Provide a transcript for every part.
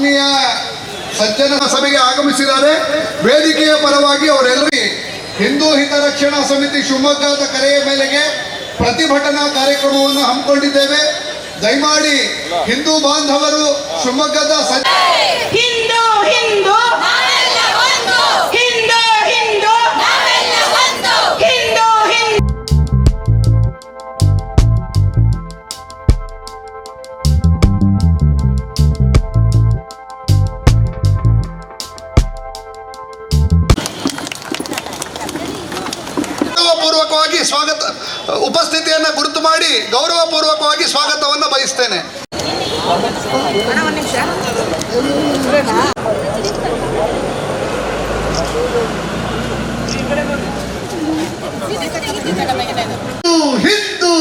ಆತ್ಮೀಯ ಸಜ್ಜನ ಸಭೆಗೆ ಆಗಮಿಸಿದ್ದಾರೆ. ವೇದಿಕೆಯ ಪರವಾಗಿ ಅವರೆಲ್ಲರಿ ಹಿಂದೂ ಹಿತರಕ್ಷಣಾ ಸಮಿತಿ ಶಿವಮೊಗ್ಗದ ಕರೆಯ ಮೇಲೆಗೆ ಪ್ರತಿಭಟನಾ ಕಾರ್ಯಕ್ರಮವನ್ನು ಹಮ್ಮಿಕೊಂಡಿದ್ದೇವೆ. ದಯಮಾಡಿ ಹಿಂದೂ ಬಾಂಧವರು ಶಿವಮೊಗ್ಗದ ಸಜ್ಜ ಗೌರವಪೂರ್ವಕವಾಗಿ ಸ್ವಾಗತ ಉಪಸ್ಥಿತಿಯನ್ನು ಗುರುತು ಮಾಡಿ ಗೌರವಪೂರ್ವಕವಾಗಿ ಸ್ವಾಗತವನ್ನು ಬಯಸ್ತೇನೆ. ಹಿಂದೂ ಹಿಂದೂ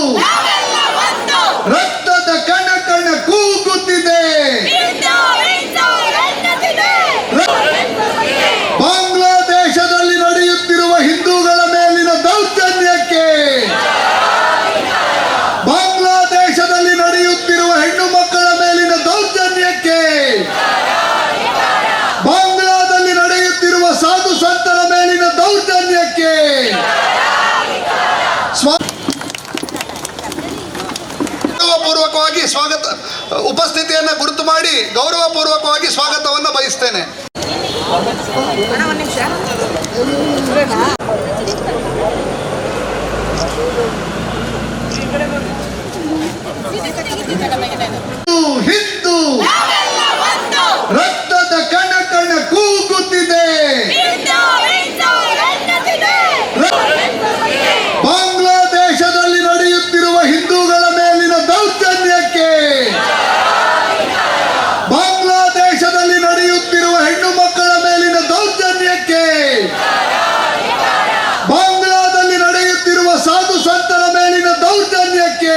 ದೌರ್ಜನ್ಯಕ್ಕೆ ಪೂರ್ವಕವಾಗಿ ಗೌರವಪೂರ್ವಕವಾಗಿ ಸ್ವಾಗತ ಉಪಸ್ಥಿತಿಯನ್ನು ಗುರುತು ಮಾಡಿ ಗೌರವಪೂರ್ವಕವಾಗಿ ಸ್ವಾಗತವನ್ನು ಬಯಸ್ತೇನೆ. ಸಂತರ ಮೇಲಿನ ದೌರ್ಜನ್ಯಕ್ಕೆ.